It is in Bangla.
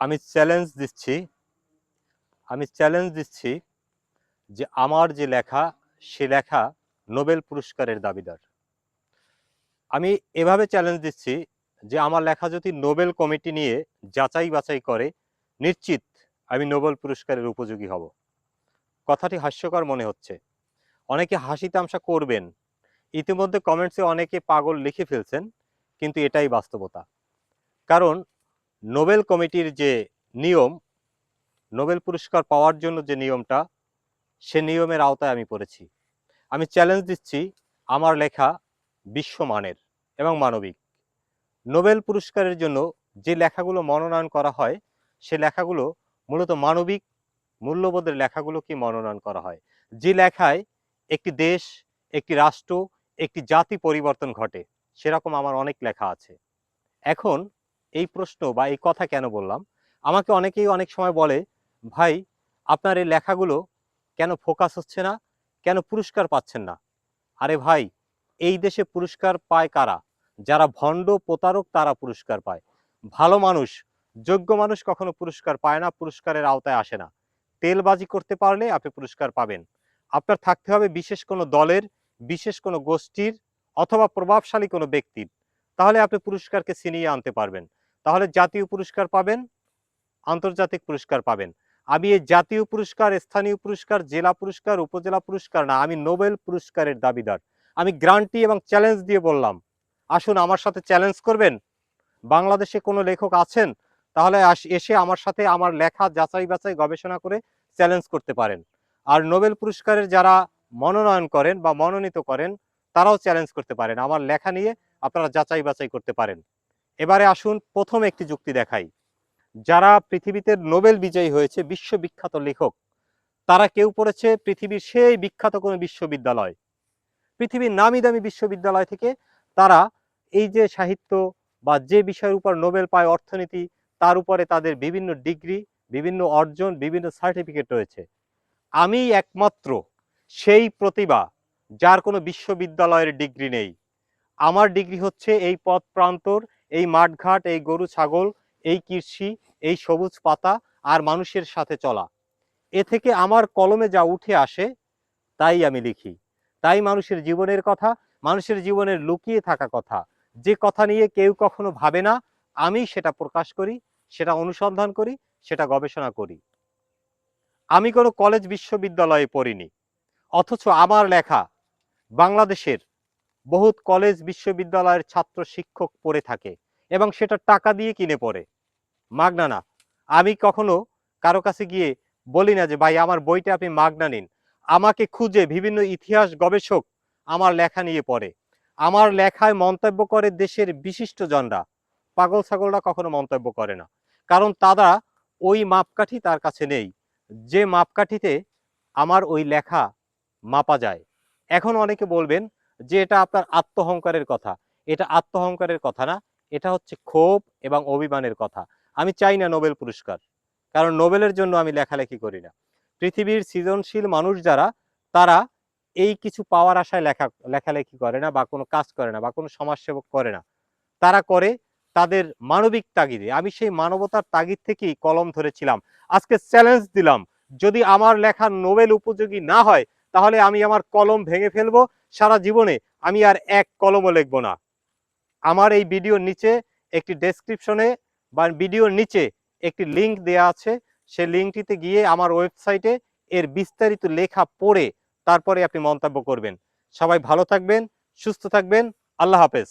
আমি চ্যালেঞ্জ দিচ্ছি, আমি চ্যালেঞ্জ দিচ্ছি যে আমার যে লেখা, সে লেখা নোবেল পুরস্কারের দাবিদার। আমি এভাবে চ্যালেঞ্জ দিচ্ছি যে আমার লেখা যদি নোবেল কমিটি নিয়ে যাচাই বাছাই করে, নিশ্চিত আমি নোবেল পুরস্কারের উপযোগী হব। কথাটি হাস্যকর মনে হচ্ছে। অনেকে হাসি তামসা করবেন। ইতিমধ্যে কমেন্টসে অনেকে পাগল লিখে ফেলছেন, কিন্তু এটাই বাস্তবতা। কারণ নোবেল কমিটির যে নিয়ম, নোবেল পুরস্কার পাওয়ার জন্য যে নিয়মটা, সে নিয়মের আওতায় আমি পড়েছি। আমি চ্যালেঞ্জ দিচ্ছি আমার লেখা বিশ্বমানের এবং মানবিক। নোবেল পুরস্কারের জন্য যে লেখাগুলো মনোনয়ন করা হয়, সে লেখাগুলো মূলত মানবিক মূল্যবোধের লেখাগুলোকে মনোনয়ন করা হয়। যে লেখায় একটি দেশ, একটি রাষ্ট্র, একটি জাতি পরিবর্তন ঘটে, সেরকম আমার অনেক লেখা আছে। এখন এই প্রশ্ন বা এই কথা কেন বললাম? আমাকে অনেকেই অনেক সময় বলে, ভাই, আপনার এই লেখাগুলো কেন ফোকাস হচ্ছে না? কেন পুরস্কার পাচ্ছেন না? আরে ভাই, এই দেশে পুরস্কার পায় কারা? যারা ভণ্ড প্রতারক তারা পুরস্কার পায়। ভালো মানুষ, যোগ্য মানুষ কখনো পুরস্কার পায় না, পুরস্কারের আওতায় আসে না। তেলবাজি করতে পারলে আপনি পুরস্কার পাবেন। আপনার থাকতে হবে বিশেষ কোনো দলের, বিশেষ কোনো গোষ্ঠীর অথবা প্রভাবশালী কোনো ব্যক্তির। তাহলে আপনি পুরস্কারকে ছিনিয়ে আনতে পারবেন। তাহলে জাতীয় পুরস্কার পাবেন, আন্তর্জাতিক পুরস্কার পাবেন। আমি এই জাতীয় পুরস্কার, স্থানীয় পুরস্কার, জেলা পুরস্কার, উপজেলা পুরস্কার না, আমি নোবেল পুরস্কারের দাবিদার। আমি গ্রান্টি এবং চ্যালেঞ্জ দিয়ে বললাম, আসুন আমার সাথে চ্যালেঞ্জ করবেন। বাংলাদেশে কোনো লেখক আছেন? তাহলে এসে আমার সাথে আমার লেখা যাচাই বাছাই গবেষণা করে চ্যালেঞ্জ করতে পারেন। আর নোবেল পুরস্কারের যারা মনোনয়ন করেন বা মনোনীত করেন, তারাও চ্যালেঞ্জ করতে পারেন। আমার লেখা নিয়ে আপনারা যাচাই বাছাই করতে পারেন। এবারে আসুন প্রথম একটি যুক্তি দেখাই। যারা পৃথিবীতে নোবেল বিজয়ী হয়েছে, বিশ্ববিখ্যাত লেখক, তারা কেউ পড়েছে পৃথিবীর সেই বিখ্যাত কোনো বিশ্ববিদ্যালয়। পৃথিবীর নামি দামি বিশ্ববিদ্যালয় থেকে তারা এই যে সাহিত্য বা যে বিষয়ের উপর নোবেল পায় অর্থনীতি, তার উপরে তাদের বিভিন্ন ডিগ্রি, বিভিন্ন অর্জন, বিভিন্ন সার্টিফিকেট রয়েছে। আমি একমাত্র সেই প্রতিভা যার কোনো বিশ্ববিদ্যালয়ের ডিগ্রি নেই। আমার ডিগ্রি হচ্ছে এই পথ প্রান্তর এই মাঠঘাট, এই গরু, ছাগল, এই কৃষি, এই সবুজ পাতা আর মানুষের সাথে চলা। এ থেকে আমার কলমে যা উঠে আসে, তাই আমি লিখি। তাই মানুষের জীবনের কথা, মানুষের জীবনের লুকিয়ে থাকা কথা। যে কথা নিয়ে কেউ কখনো ভাবে না, আমি সেটা প্রকাশ করি, সেটা অনুসন্ধান করি, সেটা গবেষণা করি। আমি কোনো কলেজ বিশ্ববিদ্যালয়ে পড়িনি, অথচ আমার লেখা বাংলাদেশের বহুত কলেজ বিশ্ববিদ্যালয়ের ছাত্র শিক্ষক পড়ে থাকে এবং সেটা টাকা দিয়ে কিনে পড়ে। মাগনা না। আমি কখনো কারও কাছে গিয়ে বলি না যে, ভাই, আমার বইটা আপনি মাগনা নিন। আমাকে খুঁজে বিভিন্ন ইতিহাস গবেষক আমার লেখা নিয়ে পড়ে। আমার লেখায় মন্তব্য করে দেশের বিশিষ্ট জনরা পাগল ছাগলরা কখনো মন্তব্য করে না। কারণ তারা ওই মাপকাঠি তার কাছে নেই। যে মাপকাঠিতে আমার ওই লেখা মাপা যায়। এখন অনেকে বলবেন যে এটা আপনার আত্মহংকারের কথা, এটা আত্মহংকারের কথা না, এটা হচ্ছে ক্ষোভ এবং অভিমানের কথা। আমি চাই না নোবেল পুরস্কার, কারণ নোবেলের জন্য আমি লেখালেখি করি না। পৃথিবীর সৃজনশীল মানুষ যারা, তারা এই কিছু পাওয়ার আশায় লেখা, লেখালেখি করে না বা কোনো কাজ করে না বা কোনো সমাজসেবক করে না। তারা করে তাদের মানবিক তাগিদে। আমি সেই মানবতার তাগিদ থেকেই কলম ধরেছিলাম। আজকে চ্যালেঞ্জ দিলাম, যদি আমার লেখা নোবেল উপযোগী না হয়, তাহলে আমি আমার কলম ভেঙে ফেলব সারা জীবনে আমি আর এক কলমও লিখব না। আমার এই ভিডিওর নিচে একটি ডেসক্রিপশনে বা ভিডিওর নিচে একটি লিঙ্ক দেয়া আছে। সেই লিঙ্কটিতে গিয়ে আমার ওয়েবসাইটে এর বিস্তারিত লেখা পড়ে তারপরে আপনি মন্তব্য করবেন। সবাই ভালো থাকবেন, সুস্থ থাকবেন, আল্লাহ হাফেজ।